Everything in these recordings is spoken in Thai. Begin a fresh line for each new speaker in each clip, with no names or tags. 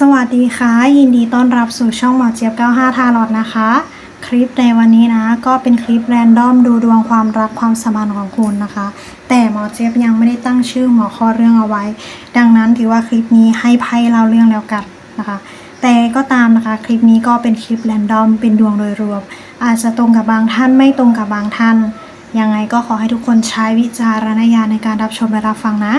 สวัสดีค่ะ ยินดีต้อนรับสู่ช่องหมอเจี๊ยบ 95 ทารอดนะคะ คลิปในวันนี้นะ ก็เป็นคลิปแรนดอมดูดวงความรักความสัมพันธ์ของคุณนะคะ แต่หมอเจี๊ยบยังไม่ได้ตั้งชื่อหัวข้อเรื่องเอาไว้ ดังนั้นถือว่าคลิปนี้ให้ไพ่เล่าเรื่องแล้วกันนะคะ แต่ก็ตามนะคะคลิปนี้ก็เป็นคลิปแรนดอมเป็นดวงโดยรวม อาจจะตรงกับบางท่านไม่ตรงกับบางท่านยังไงก็ขอให้ทุกคนใช้วิจารณญาณในการรับชมและรับฟังนะ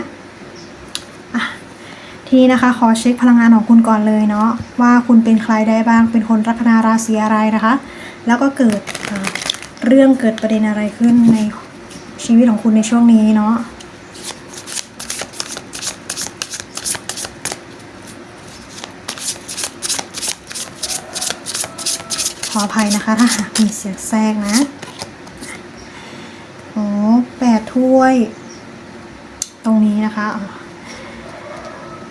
ทีนี้นะคะขอเช็คพลังงานของคุณก่อนเลยเนาะว่าคุณเป็นใครได้บ้างเป็นคนลัคนาราศีอะไรนะคะ แล้วก็เกิดเรื่องเกิดประเด็นอะไรขึ้นในชีวิตของคุณในช่วงนี้เนาะขออภัยนะคะถ้าหากมีเสียงแทรกนะโอ้แปดถ้วย ตรงนี้นะคะ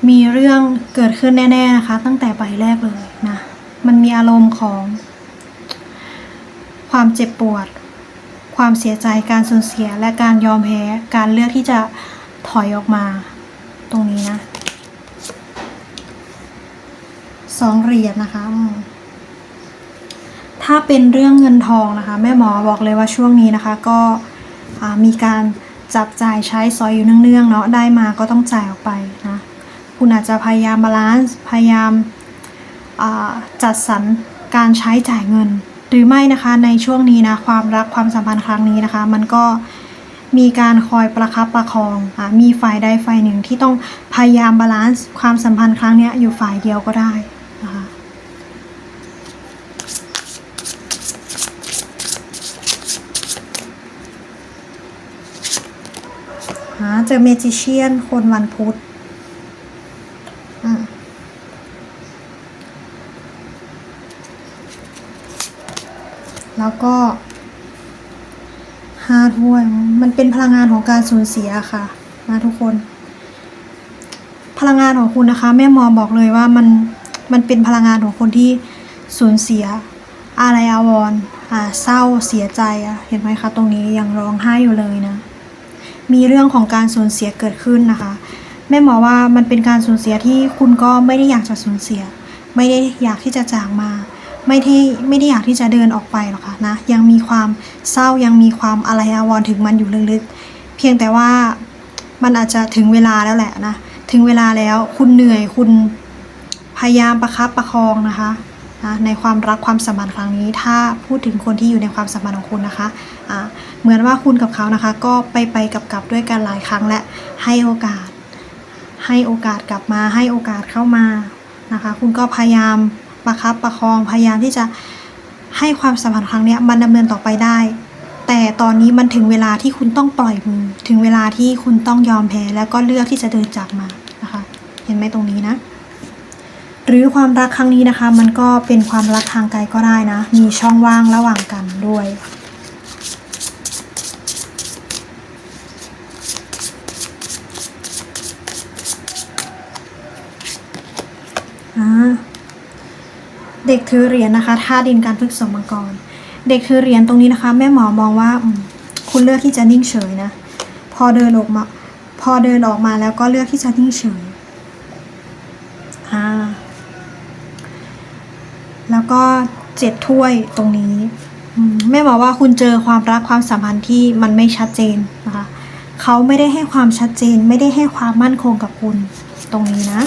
มีเรื่องเกิดขึ้นแน่ ๆนะคะ ตั้งแต่ใบแรกเลยนะ มันมีอารมณ์ของ ความเจ็บปวด ความเสียใจการสูญเสียและการยอมแพ้การเลือกที่จะถอยออกมา ตรงนี้นะสองเหรียญนะคะ ถ้าเป็นเรื่องเงินทองนะคะ แม่หมอบอกเลยว่าช่วงนี้นะคะ ก็มีการจับจ่ายใช้สอยอยู่เนื่องๆเนาะได้มาก็ต้องจ่ายออกไปนะ คุณอาจจะพยายามบาลานซ์พยายามาจัดสรรการใช้จ่ายเงิน หรือไม่นะคะในช่วงนี้นะความรักความสัมพันธ์ครั้งนี้นะคะ มันก็มีการคอยประคับประคองอมีฝ่ายใดฝ่ายหนึ่งที่ต้องพยายามบาลานซ์ความสัมพันธ์ครั้งนี้อยู่ฝ่ายเดียวก็ได้นะคะหาเจอเมจิเชียนคนวันพุธ แล้วก็ห้าถ้วย มันเป็นพลังงานของการสูญเสียค่ะนะทุกคน พลังงานของคุณนะคะ แม่หมอบอกเลยว่ามันมันเป็นพลังงานของคนที่สูญเสียอะไรอาวรอ่าเศร้าเสียใจอะเห็นไหมคะตรงนี้ยังร้องไห้อยู่เลยนะ มีเรื่องของการสูญเสียเกิดขึ้นนะคะ แม่หมอว่ามันเป็นการสูญเสียที่คุณก็ไม่ได้อยากจะสูญเสีย ไม่ได้อยากที่จะจากมา ไม่ได้ไม่ได้อยากที่จะเดินออกไปหรอกค่ะนะยังมีความเศร้ายังมีความอะไรอาวรถึงมันอยู่ลึกๆเพียงแต่ว่ามันอาจจะถึงเวลาแล้วแหละนะถึงเวลาแล้วคุณเหนื่อยคุณพยายามประคับประคองนะคะนะในความรักความสัมพันธ์ครั้งนี้ ถ้าพูดถึงคนที่อยู่ในความสัมพันธ์ของคุณนะคะอ่าเหมือนว่าคุณกับเขานะคะ ก็ไปไปกลับกลับด้วยกันหลายครั้งและให้โอกาส ให้โอกาสกลับมาให้โอกาสเข้ามานะคะ คุณก็พยายาม ประคับประคองพยายามที่จะให้ความสัมพันธ์ครั้งนี้มันดำเนินต่อไปได้ แต่ตอนนี้มันถึงเวลาที่คุณต้องปล่อยมือ ถึงเวลาที่คุณต้องยอมแพ้แล้วก็เลือกที่จะเดินจากมานะคะ เห็นไหมตรงนี้นะ หรือความรักครั้งนี้นะคะ มันก็เป็นความรักทางไกลก็ได้นะ มีช่องว่างระหว่างกันด้วย อ่า เด็กถือเหรียญนะคะท่าดินการฝึกสมมังกร เด็กถือเหรียญตรงนี้นะคะ แม่หมอมองว่าคุณเลือกที่จะนิ่งเฉยนะ พอเดินออกมา พอเดินออกมาแล้วก็เลือกที่จะนิ่งเฉยอ่าแล้วก็เจ็ดถ้วยตรงนี้แม่บอกว่าคุณเจอความรักความสัมพันธ์ที่มันไม่ชัดเจนนะคะเขาไม่ได้ให้ความชัดเจน ไม่ได้ให้ความมั่นคงกับคุณตรงนี้นะ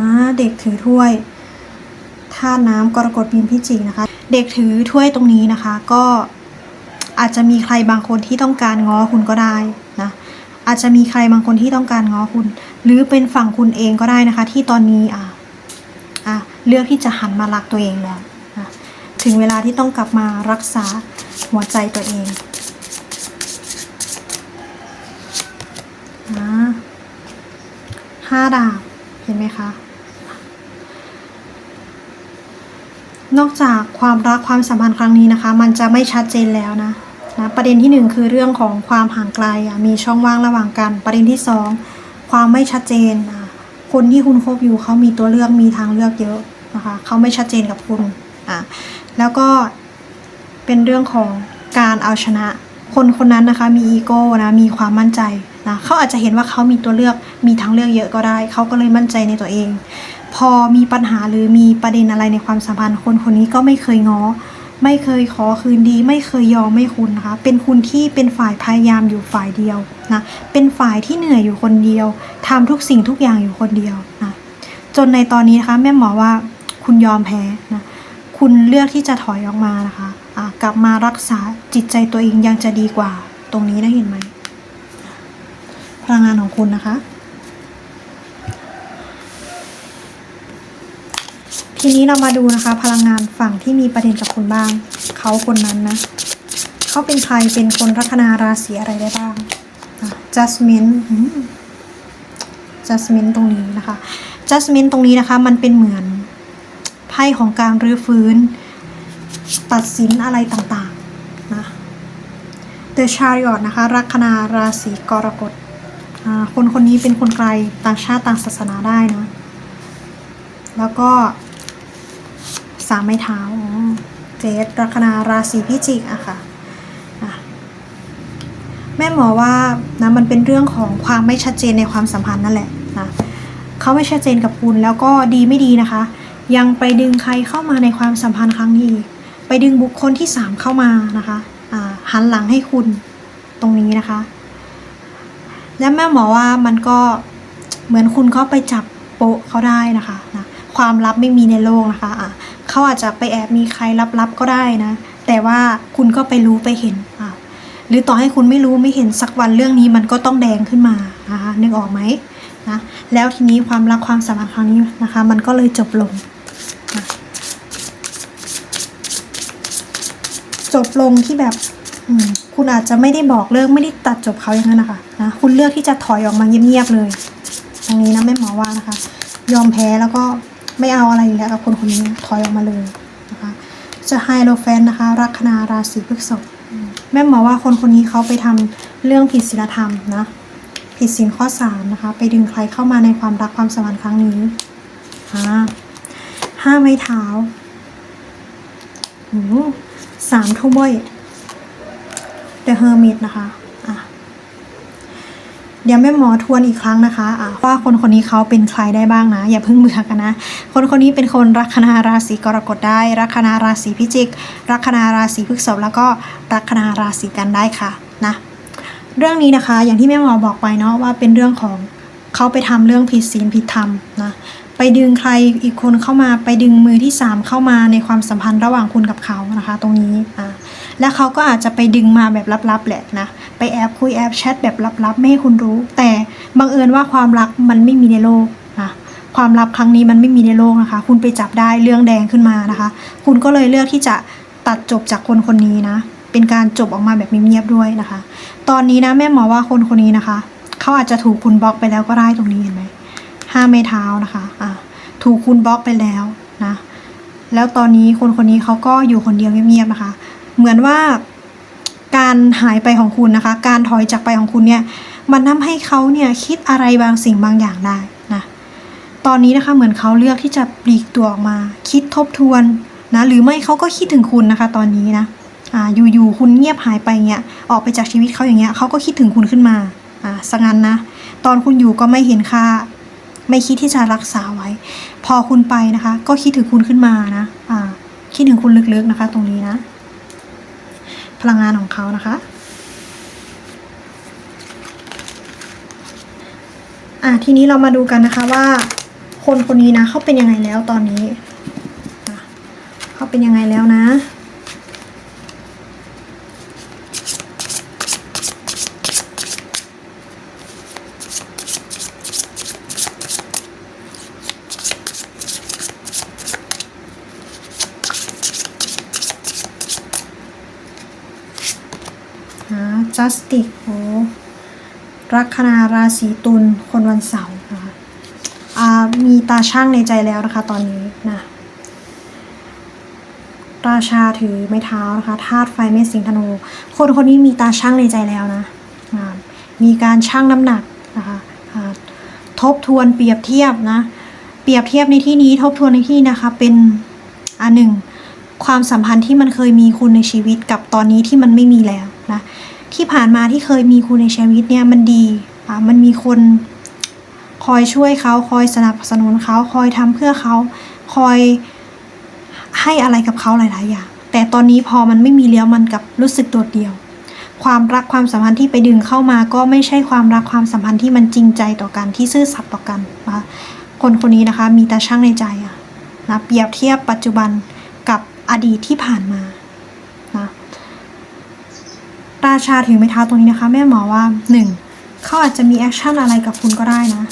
าเด็กถือถ้วยท่าตุน้ำกรกฎมีนพิจิกนะคะ เด็กถือถ้วยตรงนี้นะคะ ก็อาจจะมีใครบางคนที่ต้องการง้อคุณก็ได้นะอาจจะมีใครบางคนที่ต้องการง้อคุณ หรือเป็นฝั่งคุณเองก็ได้นะคะ ที่ตอนนี้อ่าอะเลือกที่จะหันมารักตัวเองแล้วนะถึงเวลาที่ต้องกลับมารักษาหัวใจตัวเองอ่าห้าดาบเห็นไหมคะ นอกจากความรักความสัมพันธ์ครั้งนี้นะคะ มันจะไม่ชัดเจนแล้วนะนะประเด็นที่หนึ่งคือเรื่องของความห่างไกลมีช่องว่างระหว่างกัน ประเด็นที่สองความไม่ชัดเจนคนที่คุณคบอยู่เขามีตัวเลือกมีทางเลือกเยอะนะคะเขาไม่ชัดเจนกับคุณอะแล้วก็เป็นเรื่องของการเอาชนะ คนคนนั้นนะคะมีอีโก้นะมีความมั่นใจนะเขาอาจจะเห็นว่าเขามีตัวเลือกมีทางเลือกเยอะก็ได้เขาก็เลยมั่นใจในตัวเอง พอมีปัญหาหรือมีประเด็นอะไรในความสัมพันธ์ คนคนนี้ก็ไม่เคยง้อ ไม่เคยขอคืนดี ไม่เคยยอมไม่คุณนะคะ เป็นคุณที่เป็นฝ่ายพยายามอยู่ฝ่ายเดียวนะ เป็นฝ่ายที่เหนื่อยอยู่คนเดียวทำทุกสิ่งทุกอย่างอยู่คนเดียวนะจนในตอนนี้นะคะแม่หมอว่าคุณยอมแพ้นะคุณเลือกที่จะถอยออกมานะคะะกลับมารักษาจิตใจตัวเองยังจะดีกว่า ตรงนี้นะเห็นไหมพลังงานของคุณนะคะ ทีนี้เรามาดูนะคะ พลังงานฝั่งที่มีประเด็นกับคุณบ้าง เขาคนนั้นนะ เขาเป็นใครเป็นคนลัคนาราศีอะไรได้บ้างอะ Jasmine อืม Jasmine ตรงนี้นะคะ Jasmine ตรงนี้นะคะ มันเป็นเหมือนไพ่ของการรื้อฟื้น ตัดสินอะไรต่างๆนะ The Chariot นะคะลัคนาราศีกรกฎคนคนนี้เป็นคนไกลต่างชาติต่างศาสนาได้นะ แล้วก็ สามไม้เท้าเจดลัคนาราศีพิจิกอะค่ะแม่หมอว่านะมันเป็นเรื่องของความไม่ชัดเจนในความสัมพันธ์นั่นแหละนะเขาไม่ชัดเจนกับคุณแล้วก็ดีไม่ดีนะคะ ยังไปดึงใครเข้ามาในความสัมพันธ์ครั้งนี้ ไปดึงบุคคลที่สามเข้ามานะคะหันหลังให้คุณตรงนี้นะคะ และแม่หมอว่ามันก็เหมือนคุณเขาไปจับโปะเขาได้นะคะนะความลับไม่มีในโลกนะคะอะ เขาอาจจะไปแอบมีใครลับๆก็ได้นะ แต่ว่าคุณก็ไปรู้ไปเห็นอะหรือต่อให้คุณไม่รู้ไม่เห็นสักวันเรื่องนี้มันก็ต้องแดงขึ้นมานะคะนึกออกไหมนะแล้วทีนี้ความรักความสัมพันธ์ครั้งนี้นะคะ มันก็เลยจบลงนะจบลงที่แบบคุณอาจจะไม่ได้บอกเลิกไม่ได้ตัดจบเขาอย่างนั้นนะคะนะคุณเลือกที่จะถอยออกมาเงียบๆเลยตรงนี้นะแม่หมอว่านะคะ ยอมแพ้แล้วก็ ไม่เอาอะไรอีกแล้วกับคนคนนี้ถอยออกมาเลยนะคะจะไฮโลแฟนนะคะลัคนาราศีพฤษภแม่หมอว่าคนคนนี้เขาไปทำเรื่องผิดศีลธรรมนะผิดศีลข้อสามนะคะ ไปดึงใครเข้ามาในความรักความสัมพันธ์ครั้งนี้อ่าห้าไม้เท้าสามทุ่มบ่อย The Hermit นะคะ ยวแม่หมอทวนอีกครั้งนะคะะว่าคนคนนี้เขาเป็นใครได้บ้างนะ อย่าเพิ่งเบื่อกันนะ คนคนนี้เป็นคนลัคนาราศีกรกฎได้ลัคนาราศีพิจิกลัคนาราศีพฤษภแล้วก็ลัคนาราศีกันได้ค่ะนะเรื่องนี้นะคะอย่างที่แม่หมอบอกไปเนาะว่าเป็นเรื่องของเขาไปทำเรื่องผิดศีลผิดธรรมนะไปดึงใครอีกคนเข้ามาไปดึงมือที่สามเข้ามาในความสัมพันธ์ระหว่างคุณกับเขานะคะ ตรงนี้อ่าแล้วเขาก็อาจจะไปดึงมาแบบลับๆแหละนะ ไปแอบคุยแอบแชทแบบลับๆ ไม่ให้คุณรู้ แต่บังเอิญว่าความรักมันไม่มีในโลกนะความลับครั้งนี้มันไม่มีในโลกนะคะ คุณไปจับได้เรื่องแดงขึ้นมานะคะ คุณก็เลยเลือกที่จะตัดจบจากคนคนนี้นะ เป็นการจบออกมาแบบเงียบๆด้วยนะคะ ตอนนี้นะแม่หมอว่าคนคนนี้นะคะเขาอาจจะถูกคุณบล็อกไปแล้วก็ได้ตรงนี้เห็นไหมห้าไม้เท้านะคะอะถูกคุณบล็อกไปแล้วนะ แล้วตอนนี้คนคนนี้เขาก็อยู่คนเดียวเงียบๆนะคะ เหมือนว่า การหายไปของคุณนะคะ การถอยจากไปของคุณเนี่ยมันทำให้เขาเนี่ยคิดอะไรบางสิ่งบางอย่างได้นะตอนนี้นะคะเหมือนเขาเลือกที่จะปลีกตัวออกมา คิดทบทวนนะหรือไม่เขาก็คิดถึงคุณนะคะ ตอนนี้นะอ่าอยู่ๆคุณเงียบหายไปเงี้ยออกไปจากชีวิตเขาอย่างเงี้ยเขาก็คิดถึงคุณขึ้นมาอ่าสังั้นนะตอนคุณอยู่ก็ไม่เห็นค่าไม่คิดที่จะรักษาไว้ พอคุณไปนะคะ ก็คิดถึงคุณขึ้นมานะอ่าคิดถึงคุณลึกๆนะคะ ตรงนี้นะ พลังงานของเขานะคะอะทีนี้เรามาดูกันนะคะว่า คนคนนี้นะเขาเป็นยังไงแล้วตอนนี้เขาเป็นยังไงแล้วนะ หา justice โอ้ลัคนาราศีตุลคนวันเสาร์นะคะอ่ามีตาช่างในใจแล้วนะคะตอนนี้นะราชาถือไม้เท้านะคะธาตุไฟเมษสิงธนู คนคนนี้มีตาช่างในใจแล้วนะอ่ามีการชั่งน้ำหนักนะคะอ่าทบทวนเปรียบเทียบนะ เปรียบเทียบในที่นี้ทบทวนในที่นะคะ เป็นอันหนึ่งความสัมพันธ์ที่มันเคยมีคุณในชีวิตกับตอนนี้ที่มันไม่มีแล้วนะ ที่ผ่านมาที่เคยมีคุณในชีวิตเนี่ยมันดีอ่ามันมีคนคอยช่วยเขาคอยสนับสนุนเขาคอยทำเพื่อเขาคอยให้อะไรกับเขาหลาย ๆ อย่าง แต่ตอนนี้พอมันไม่มีแล้วมันกับรู้สึกโดดเดี่ยว ความรักความสัมพันธ์ที่ไปดึงเข้ามาก็ไม่ใช่ความรักความสัมพันธ์ที่มันจริงใจต่อกันที่ซื่อสัตย์ต่อกันนะคนคนนี้นะคะมีตาช่างในใจอะนะเปรียบเทียบปัจจุบันกับอดีตที่ผ่านมา ราชาถือไม้เท้าตรงนี้นะคะ แม่หมอว่าหนึ่งเขาอาจจะมีแอคชั่นอะไรกับคุณก็ได้นะ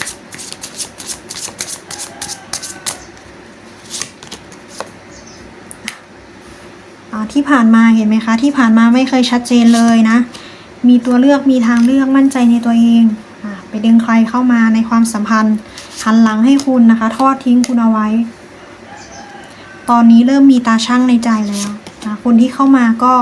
ที่ผ่านมาเห็นไหมคะ ที่ผ่านมาไม่เคยชัดเจนเลยนะ มีตัวเลือกมีทางเลือกมั่นใจในตัวเองอไปดึงใครเข้ามาในความสัมพันธ์หันหลังให้คุณนะคะ ทอดทิ้งคุณเอาไว้ ตอนนี้เริ่มมีตาช่างในใจแล้วนะคนที่เข้ามาก็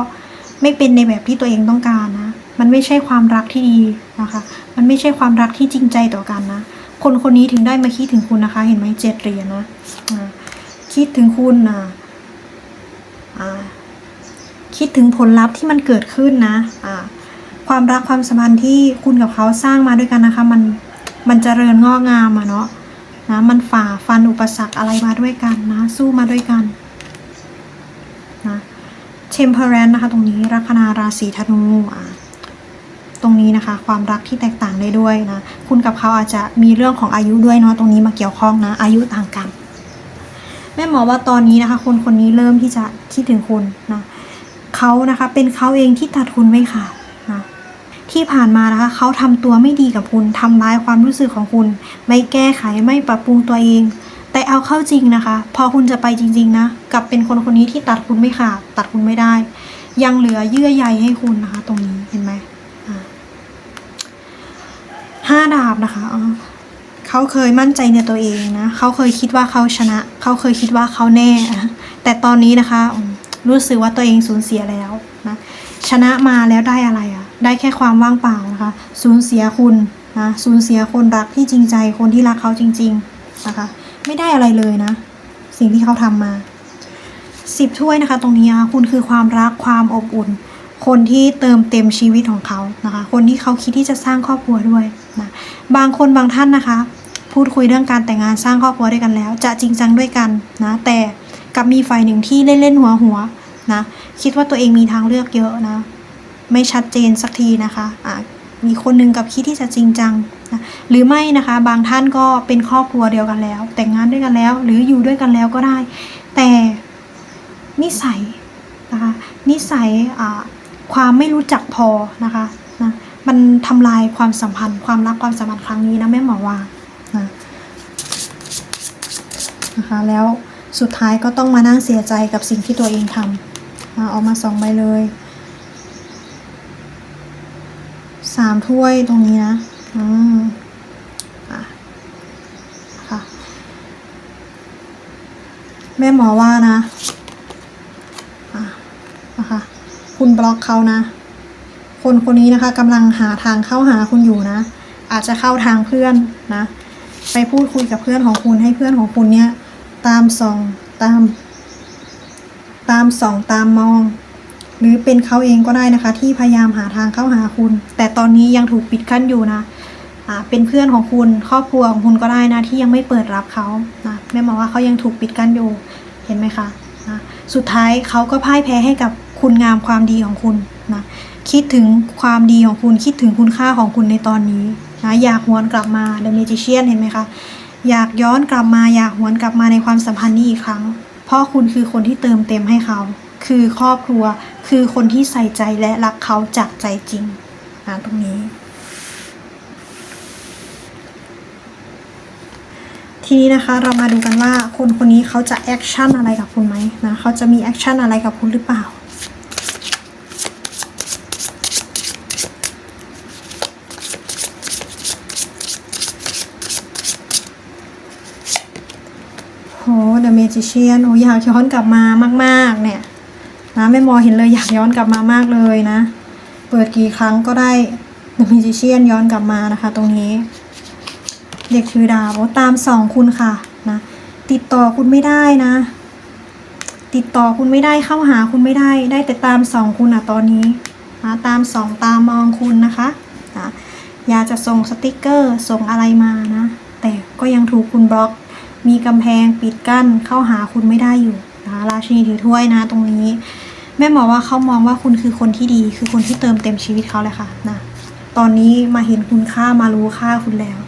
ไม่เป็นในแบบที่ตัวเองต้องการนะ มันไม่ใช่ความรักที่ดีนะคะ มันไม่ใช่ความรักที่จริงใจต่อกันนะ คนคนนี้ถึงได้มาคิดถึงคุณนะคะ เห็นไหมเจ็ดเหรียญนะคิดถึงคุณนะอ่าคิดถึงผลลัพธ์ที่มันเกิดขึ้นนะอ่าความรักความสัมพันธ์ที่คุณกับเขาสร้างมาด้วยกันนะคะ มันมันเจริญงอกงามอะเนาะนะมันฝ่าฟันอุปสรรคอะไรมาด้วยกันนะ สู้มาด้วยกัน temperance นะคะ ตรงนี้ลัคนาราศีธนูอ่าตรงนี้นะคะ ความรักที่แตกต่างได้ด้วยนะ คุณกับเขาอาจจะมีเรื่องของอายุด้วยเนาะตรงนี้มาเกี่ยวข้องนะ อายุต่างกัน แม่หมอว่าตอนนี้นะคะ คนคนนี้เริ่มที่จะคิดถึงคุณนะเขานะคะ เป็นเขาเองที่ตัดคุณไม่ขาดนะที่ผ่านมานะคะเขาทำตัวไม่ดีกับคุณทำร้ายความรู้สึกของคุณ ไม่แก้ไขไม่ปรับปรุงตัวเอง แต่เอาเข้าจริงนะคะ พอคุณจะไปจริง ๆ นะ กับเป็นคนคนนี้ที่ตัดคุณไม่ขาดตัดคุณไม่ได้ ยังเหลือเยื่อใยให้คุณนะคะ ตรงนี้เห็นไหมห้าดาบนะคะเขาเคยมั่นใจในตัวเองนะเขาเคยคิดว่าเขาชนะ เขาเคยคิดว่าเขาแน่ แต่ตอนนี้นะคะ รู้สึกว่าตัวเองสูญเสียแล้วนะชนะมาแล้วได้อะไรอะ่ะ ได้แค่ความว่างเปล่านะคะ สูญเสียคุณนะสูญเสียคนรักที่จริงใจคนที่รักเขาจริง ๆ นะคะ ไม่ได้อะไรเลยนะ สิ่งที่เขาทำมา สิบถ้วยนะคะ ตรงนี้อะคุณคือความรักความอบอุ่น คนที่เติมเต็มชีวิตของเขานะคะ คนที่เขาคิดที่จะสร้างครอบครัวด้วยนะบางคนบางท่านนะคะ พูดคุยเรื่องการแต่งงานสร้างครอบครัวด้วยกันแล้ว จะจริงจังด้วยกันนะแต่กับมีฝ่ายหนึ่งที่เล่นเล่นหัวหัวนะคิดว่าตัวเองมีทางเลือกเยอะนะ ไม่ชัดเจนสักทีนะคะอะมีคนหนึ่งกับคิดที่จะจริงจังนะหรือไม่นะคะ บางท่านก็เป็นครอบครัวเดียวกันแล้ว แต่งงานด้วยกันแล้ว หรืออยู่ด้วยกันแล้วก็ได้ แต่ นิสัยนะคะนิสัยความไม่รู้จักพอนะคะนะมันทำลายความสัมพันธ์ ความรักความสัมพันธ์ครั้งนี้นะแม่หมอว่านะนะคะแล้วสุดท้ายก็ต้องมานั่งเสียใจกับสิ่งที่ตัวเองทำอะออกมาสองใบเลยสามถ้วยตรงนี้นะอืมอะค่ะแม่หมอว่านะคะ คุณ บล็อกเขานะ คนคนนี้นะคะกำลังหาทางเข้าหาคุณอยู่นะ อาจจะเข้าทางเพื่อนนะ ไปพูดคุยกับเพื่อนของคุณให้เพื่อนของคุณเนี่ยตามส่องตาม ตามส่องตามมอง หรือเป็นเขาเองก็ได้นะคะ ที่พยายามหาทางเข้าหาคุณ แต่ตอนนี้ยังถูกปิดกั้นอยู่นะเป็นเพื่อนของคุณครอบครัวของคุณก็ได้นะที่ยังไม่เปิดรับเขานะแม่หมอว่าเขายังถูกปิดกั้นอยู่เห็นไหมคะนะสุดท้ายเขาก็พ่ายแพ้ให้กับ คุณงามความดีของคุณนะคิดถึงความดีของคุณคิดถึงคุณค่าของคุณในตอนนี้นะอยากหวนกลับมา The Magician เห็นไหมคะอยากย้อนกลับมาอยากหวนกลับมาในความสัมพันธ์นี้อีกครั้ง เพราะคุณคือคนที่เติมเต็มให้เขา คือครอบครัวคือคนที่ใส่ใจและรักเขาจากใจจริงนะตรงนี้ ทีนี้นะคะเรามาดูกันว่าคนคนนี้เขาจะแอคชั่นอะไรกับคุณไหมนะเขาจะมีแอคชั่นอะไรกับคุณหรือเปล่า โห The Magician โอ้อยากย้อนกลับมามากๆ เนี่ยนะแม่มอเห็นเลยอยากย้อนกลับมามากเลยนะ เปิดกี่ครั้งก็ได้ The Magician ย้อนกลับมานะคะ ตรงนี้ เด็กถือดาบตามสองคุณค่ะนะติดต่อคุณไม่ได้นะ ติดต่อคุณไม่ได้เข้าหาคุณไม่ได้ ได้แต่ตามสองคุณอะตอนนี้นะตามสองตามมองคุณนะคะนะอยากจะส่งสติกเกอร์ส่งอะไรมานะ แต่ก็ยังถูกคุณบล็อก มีกำแพงปิดกั้นเข้าหาคุณไม่ได้อยู่นะคะราชินีถือถ้วยนะ ตรงนี้ แม่หมอว่าเขามองว่าคุณคือคนที่ดี คือคนที่เติมเต็มชีวิตเขาเลยค่ะนะตอนนี้มาเห็นคุณค่ามารู้ค่าคุณแล้ว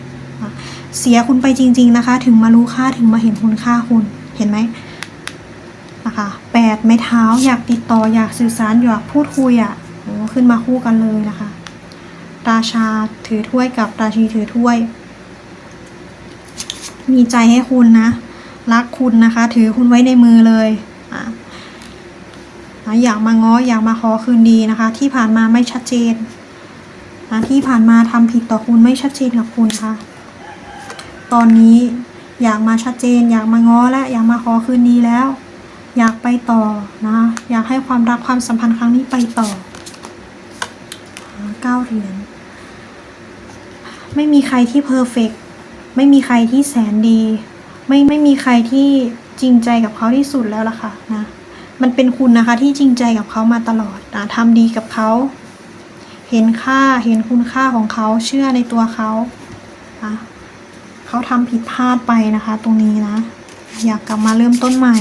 นะเสียคุณไปจริง ๆนะคะ ถึงมารู้ค่าถึงมาเห็นคุณค่าคุณเห็นไหมนะคะแปดไม้เท้าอยากติดต่ออยากสื่อสารอยากพูดคุยอะขึ้นมาคู่กันเลยนะคะราชาถือถ้วยกับราชีถือถ้วย มีใจให้คุณนะ รักคุณนะคะ ถือคุณไว้ในมือเลยอะนะอยากมาง้ออยากมาขอคืนดีนะคะ ที่ผ่านมาไม่ชัดเจนนะที่ผ่านมาทำผิดต่อคุณไม่ชัดเจนกับคุณค่ะ ตอนนี้อยากมาชัดเจน อยากมาง้อและอยากมาขอคืนดีแล้ว อยากไปต่อนะอยากให้ความรักความสัมพันธ์ครั้งนี้ไปต่อเก้าเหรียญไม่มีใครที่เพอร์เฟก ไม่มีใครที่แสนดี ไม่ไม่มีใครที่จริงใจกับเขาที่สุดแล้วล่ะค่ะนะมันเป็นคุณนะคะที่จริงใจกับเขามาตลอดนะทำดีกับเขา เห็นค่าเห็นคุณค่าของเขาเชื่อในตัวเขานะเขาทำผิดพลาดไปนะคะ ตรงนี้นะ อยากกลับมาเริ่มต้นใหม่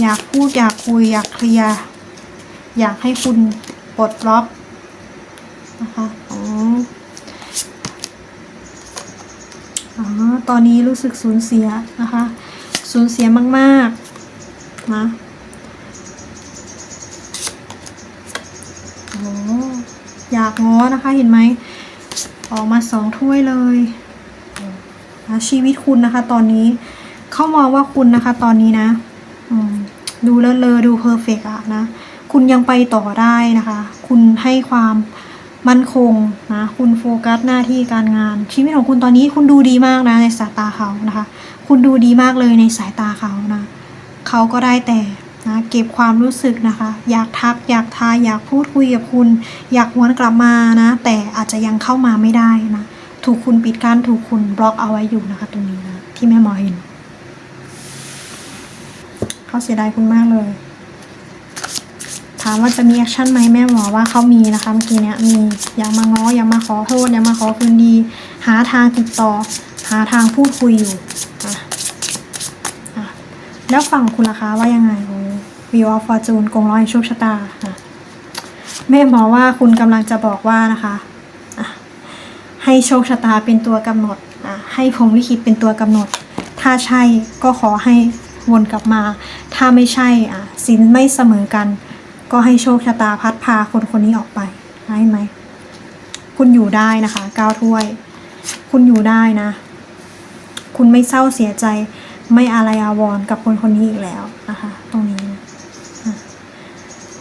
อยากพูดอยากคุยอยากเคลียร์อยากให้คุณปลดล็อกนะคะอ๋อ อ๋อ ตอนนี้รู้สึกสูญเสียนะคะ สูญเสียมากๆนะโอ้อยากง้อนะคะเห็นไหมออกมาสองถ้วยเลยนะชีวิตคุณนะคะ ตอนนี้เขามองว่าคุณนะคะ ตอนนี้นะดูเลอะเลอดูเพอร์เฟกอะนะ คุณยังไปต่อได้นะคะ คุณให้ความ มั่นคงนะคุณโฟกัสหน้าที่การงาน ชีวิตของคุณตอนนี้คุณดูดีมากนะในสายตาเขานะคะ คุณดูดีมากเลยในสายตาเขานะเขาก็ได้แต่นะเก็บความรู้สึกนะคะ อยากทักอยากทายอยากพูดคุยกับคุณ อยากหวนกลับมานะ แต่อาจจะยังเข้ามาไม่ได้นะถูกคุณปิดกั้นถูกคุณบล็อกเอาไว้อยู่นะคะ ตรงนี้นะที่แม่หมอเห็นเขาเสียดายคุณมากเลย ถามว่าจะมีแอคชั่นไหมแม่หมอว่าเขามีนะคะเมื่อกี้เนี้ยมีอยากมาง้ออยากมาขอโทษอยากมาขอคืนดี หาทางติดต่อ หาทางพูดคุยอยู่อะอะแล้วฝั่งคุณล่ะคะว่ายังไงโอ้วิวออฟฟอร์จูนกงร้อยโชคชะตาอะแม่หมอว่าคุณกำลังจะบอกว่านะคะอะให้โชคชะตาเป็นตัวกำหนดอะให้พรหมลิขิตเป็นตัวกำหนด ถ้าใช่ก็ขอให้วนกลับมา ถ้าไม่ใช่อะสินไม่เสมอกัน ก็ให้โชคชะตาพัดพาคนคนนี้ออกไปได้ไหม คุณอยู่ได้นะคะก้าวถ้วย คุณอยู่ได้นะ คุณไม่เศร้าเสียใจ ไม่อะไรอาวรณ์กับคนคนนี้อีกแล้วนะคะ ตรงนี้นะ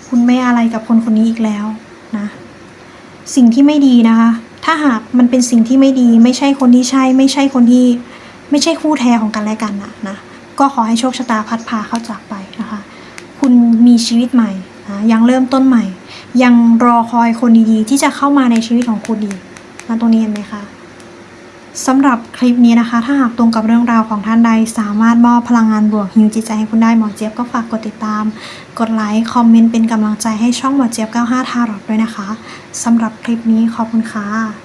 คุณไม่อะไรกับคนคนนี้อีกแล้วนะ สิ่งที่ไม่ดีนะคะ ถ้าหากมันเป็นสิ่งที่ไม่ดี ไม่ใช่คนที่ใช่ ไม่ใช่คนที่ ไม่ใช่คู่แท้ของกันและกันนะนะก็ขอให้โชคชะตาพัดพาเข้าจากไปนะคะ คุณมีชีวิตใหม่ ยังเริ่มต้นใหม่ ยังรอคอยคนดีๆ ที่จะเข้ามาในชีวิตของคุณดีมาตรงนี้เห็นไหมคะสำหรับคลิปนี้นะคะ ถ้าหากตรงกับเรื่องราวของท่านใด สามารถมอบพลังงานบวกฮิวจิตใจให้คุณได้หมอเจี๊ยบก็ฝากกดติดตาม กดไลค์คอมเมนต์เป็นกำลังใจให้ช่องหมอเจี๊ยบ 95 ทารอดด้วยนะคะสำหรับคลิปนี้ขอบคุณค่ะ